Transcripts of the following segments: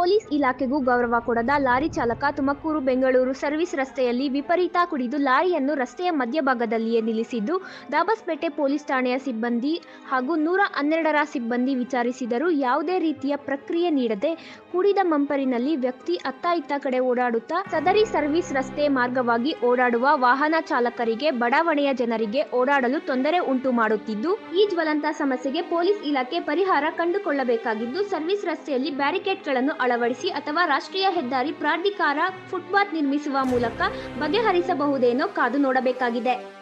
Police ಇಲಾಖೆಗೂ ಗೌರವ ಕೊಡದ lorry ಚಾಲಕ ತುಮಕೂರು ಬೆಂಗಳೂರು ಸರ್ವಿಸ್ ರಸ್ತೆಯಲ್ಲಿ ವಿಪರೀತ ಕುಡಿದು ಲಾರಿಯನ್ನು ರಸ್ತೆಯ ಮಧ್ಯಭಾಗದಲ್ಲಿಯೇ ನಿಲ್ಲಿಸಿದ್ದು, ದಾಬಸ್ಪೇಟೆ ಪೊಲೀಸ್ ಠಾಣೆಯ ಸಿಬ್ಬಂದಿ ಹಾಗೂ ನೂರ ಹನ್ನೆರಡರ ಸಿಬ್ಬಂದಿ ವಿಚಾರಿಸಿದರೂ ಯಾವುದೇ ರೀತಿಯ ಪ್ರಕ್ರಿಯೆ ನೀಡದೆ ಕುಡಿದ ಮಂಪರಿನಲ್ಲಿ ವ್ಯಕ್ತಿ ಅತ್ತ ಇತ್ತ ಕಡೆ ಓಡಾಡುತ್ತಾ ಸದರಿ ಸರ್ವಿಸ್ ರಸ್ತೆ ಮಾರ್ಗವಾಗಿ ಓಡಾಡುವ ವಾಹನ ಚಾಲಕರಿಗೆ ಬಡಾವಣೆಯ ಜನರಿಗೆ ಓಡಾಡಲು ತೊಂದರೆ ಉಂಟು ಮಾಡುತ್ತಿದ್ದು, ಈ ಜ್ವಲಂತ ಸಮಸ್ಯೆಗೆ ಪೊಲೀಸ್ ಇಲಾಖೆ ಪರಿಹಾರ ಕಂಡುಕೊಳ್ಳಬೇಕಾಗಿದ್ದು, ಸರ್ವಿಸ್ ರಸ್ತೆಯಲ್ಲಿ ಬ್ಯಾರಿಕೇಡ್ಗಳನ್ನು ಅಳವಡಿಸಿ ಅಥವಾ ರಾಷ್ಟ್ರೀಯ ಹೆದ್ದಾರಿ ಪ್ರಾಧಿಕಾರ ಫುಟ್ಪಾತ್ ನಿರ್ಮಿಸುವ ಮೂಲಕ ಬಗೆಹರಿಸಬಹುದೇನೋ ಕಾದು ನೋಡಬೇಕಾಗಿದೆ.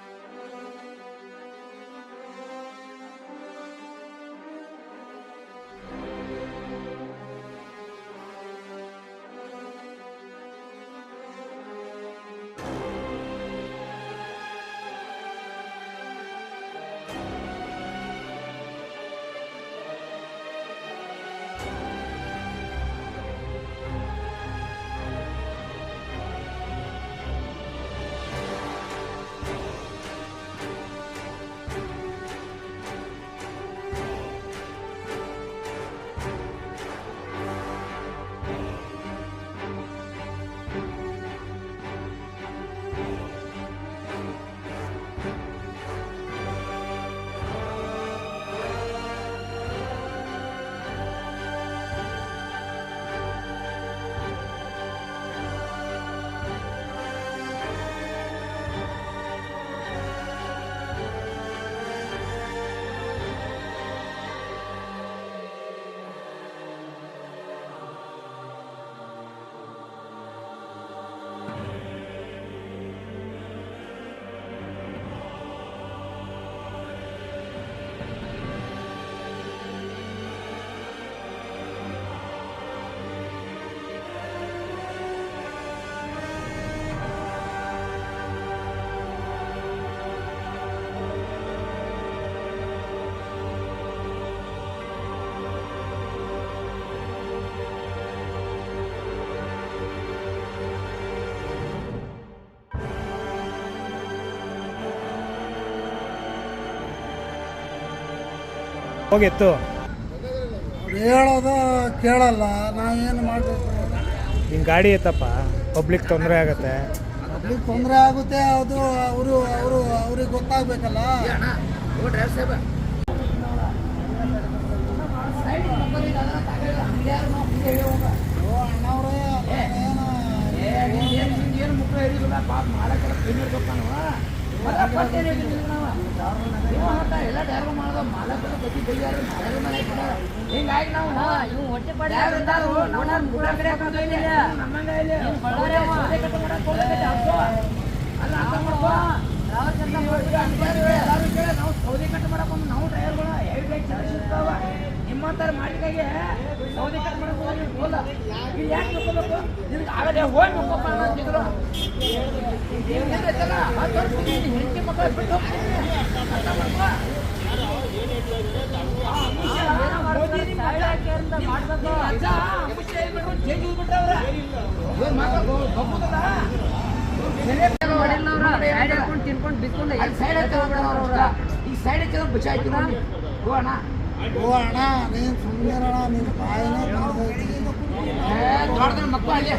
ಹೋಗಿತ್ತು. ಅವ್ರು ಹೇಳೋದು ಕೇಳಲ್ಲ ನಾವೇನು ಮಾಡಬೇಕು? ನಿಮ್ಮ ಗಾಡಿ ಐತಪ್ಪ ಪಬ್ಲಿಕ್ ತೊಂದರೆ ಆಗುತ್ತೆ. ಪಬ್ಲಿಕ್ ತೊಂದರೆ ಆಗುತ್ತೆ ಅದು ಅವರು ಅವರು ಅವ್ರಿಗೆ ಗೊತ್ತಾಗಬೇಕಲ್ಲ. ಹಿಂಗಾಗಿ ನಾವು ಇವ್ ಹೊಟ್ಟೆ ಪಾಡಿ ನೋಡಾರ ಹಾಕೋದಿಲ್ಲ ನಮ್ಮಂಗ ಇಲ್ಲ ಬಳ್ಳಾರಿ ಅವ ಸೌದೆ ಕಟ್ಟು ಮಾಡಕ್ ಹೋಗ್ಬೇಕೈತೆ ಅರ್ಥ ಅಲ್ಲ ಅರ್ಥ ಮಾಡ್ಕೋ ನಾವು ಸೌದೆ ಕಟ್ಟು ಮಾಡಕ್ ಬಂದು ನಾವು ಡ್ರೈವರ್ಗಳು ಬ್ರೇಕ್ ಚಾರ್ಜ್ ಇರ್ತಾವ ನಿಮ್ಮಂತರ ಮಾಲಿಕಾಗೆ ಸೌದೆ ಕಟ್ಟು ಮಾಡಕ್ ಹೋಗಿ ಹೋದ ಯಾಕೆ ನೋಡ್ಕೋಬೇಕು ನಿನ್ಗೆ ಆಗದೆ ಹೋಗಿ ನೋಡ್ಕೊಪ್ಪ ಅಂತಿದ್ರು ಏನಿರ್ತೈತಲ್ಲ ಹತ್ತು ವರ್ಷ ಸೈಡ್ ಈ ಸೈಡ್ ಓ ಅಣ್ಣ ಓ ಅಣ್ಣ ನೀನು ಸುಮ್ಮನೆ ನೀನು ಬಾಯಿನ ದೊಡ್ಡ ಮಕ್ಕಳು ಅಲ್ಲಿ